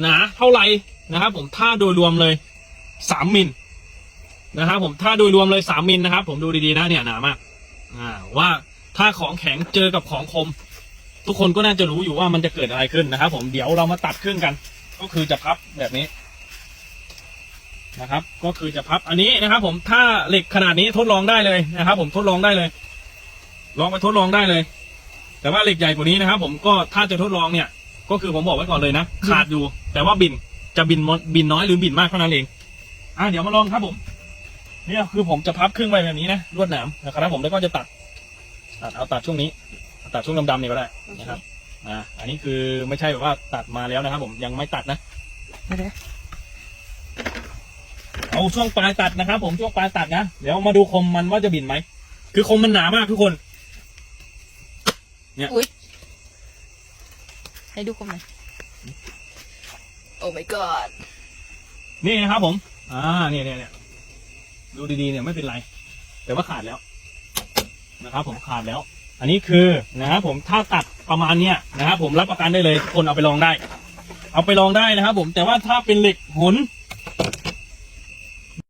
หนาเท่าไหร่นะครับผมถ้าโดยรวมเลยสามมิลนะครับผมถ้าโดยรวมเลยสามมิลนะครับ ผมดูดีๆนะเนี่ยหนามากอ่าว่าถ้าของแข็งเจอกับของคม ทุกคนก็น่าจะรู้อยู่ว่ามันจะเกิดอะไรขึ้นนะครับ ผมเดี๋ยวเรามาตัดครึ่งกัน ก็คือจะพับแบบนี้นะครับ ก็คือจะพับอันนี้นะครับ ผมถ้าเหล็กขนาดนี้ทดลองได้เลยนะครับ ผมทดลองได้เลย ลองไปทดลองได้เลย แต่ว่าเหล็กใหญ่กว่านี้นะครับ ผมก็ถ้าจะทดลองเนี่ย ก็คือผมบอกไว้ก่อนเลยนะขาดอยู่ แต่ว่าบินจะบินมบินน้อยหรือบินมากเท่านั้นเองอะเดี๋ยวมาลองครับผมเนี่ยคือผมจะพับครึ่งไว้แบบนี้นะลวดหนามนะครับผมแล้วก็จะตัดตัดเอาตัดช่วงนี้ ตัดช่วงดำๆนี่ก็ได้นะครับอ่าอันนี้คือไม่ใช่แบบว่าตัดมาแล้วนะครับ ผมยังไม่ตัดนะไม่ได้เอาช่วงปลายตัดนะครับ ผมช่วงปลายตัดนะเดี๋ยวมาดูคมมันว่าจะบินไหมคือคมมันหนามากทุกคน ให้ดูคมหน่อยโอ้ my god นี่นะครับผม อ่า เนี่ยเนี่ยเนี่ยดูดีๆเนี่ยไม่เป็นไร แต่ว่าขาดแล้ว นะครับผมขาดแล้ว อันนี้คือนะครับผมถ้าตัดประมาณเนี้ยนะครับผมรับประกันได้เลยทุกคนเอาไปลองได้ เอาไปลองได้นะครับผมแต่ว่าถ้าเป็นเหล็กหน